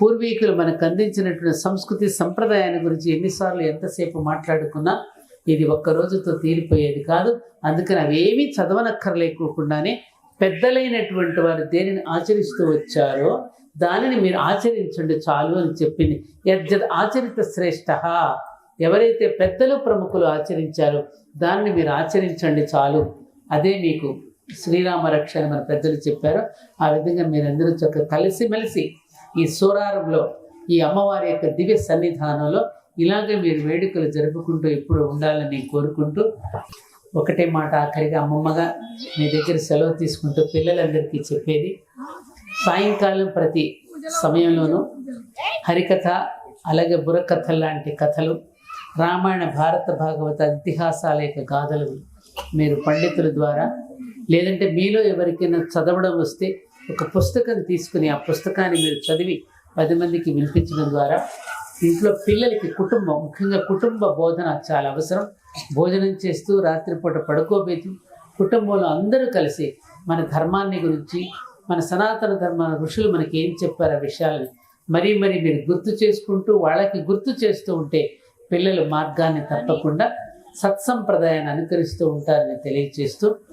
పూర్వీకులు మనకు అందించినటువంటి సంస్కృతి సంప్రదాయాన్ని గురించి ఎన్నిసార్లు ఎంతసేపు మాట్లాడుకున్నా ఇది ఒక్క రోజుతో తీరిపోయేది కాదు. అందుకని అవేమీ చదవనక్కర్లేకోకుండానే పెద్దలైనటువంటి వారు దేనిని ఆచరిస్తూ వచ్చారో దానిని మీరు ఆచరించండి చాలు అని చెప్పింది. యజ్జద్ ఆచరిత శ్రేష్ట. ఎవరైతే పెద్దలు ప్రముఖులు ఆచరించారో దానిని మీరు ఆచరించండి చాలు. అదే మీకు శ్రీరామ రక్ష అని మన పెద్దలు చెప్పారు. ఆ విధంగా మీరందరూ చక్కగా కలిసిమెలిసి ఈ సూరారంలో ఈ అమ్మవారి యొక్క దివ్య సన్నిధానంలో ఇలాగే మీరు వేడుకలు జరుపుకుంటూ ఎప్పుడు ఉండాలని కోరుకుంటూ ఒకటే మాట ఆఖరిగా అమ్మమ్మగా మీ దగ్గర సెలవు తీసుకుంటూ పిల్లలందరికీ చెప్పేది. సాయంకాలం ప్రతి సమయంలోనూ హరికథ అలాగే బుర్రకథ లాంటి కథలు రామాయణ భారత భాగవత ఇతిహాసాల యొక్క గాథలు మీరు పండితుల ద్వారా లేదంటే మీలో ఎవరికైనా చదవడం వస్తే ఒక పుస్తకం తీసుకుని ఆ పుస్తకాన్ని మీరు చదివి పది మందికి వినిపించడం ద్వారా ఇంట్లో పిల్లలకి కుటుంబం ముఖ్యంగా కుటుంబ బోధన చాలా అవసరం. భోజనం చేస్తూ రాత్రిపూట పడుకోబెట్టి కుటుంబంలో అందరూ కలిసి మన ధర్మాన్ని గురించి మన సనాతన ధర్మ ఋషులు మనకి ఏం చెప్పారు ఆ విషయాలని మరీ మరీ మీరు గుర్తు చేసుకుంటూ వాళ్ళకి గుర్తు చేస్తూ ఉంటే పిల్లలు మార్గాన్ని తప్పకుండా సత్సంప్రదాయాన్ని అనుకరిస్తూ ఉంటారని తెలియజేస్తూ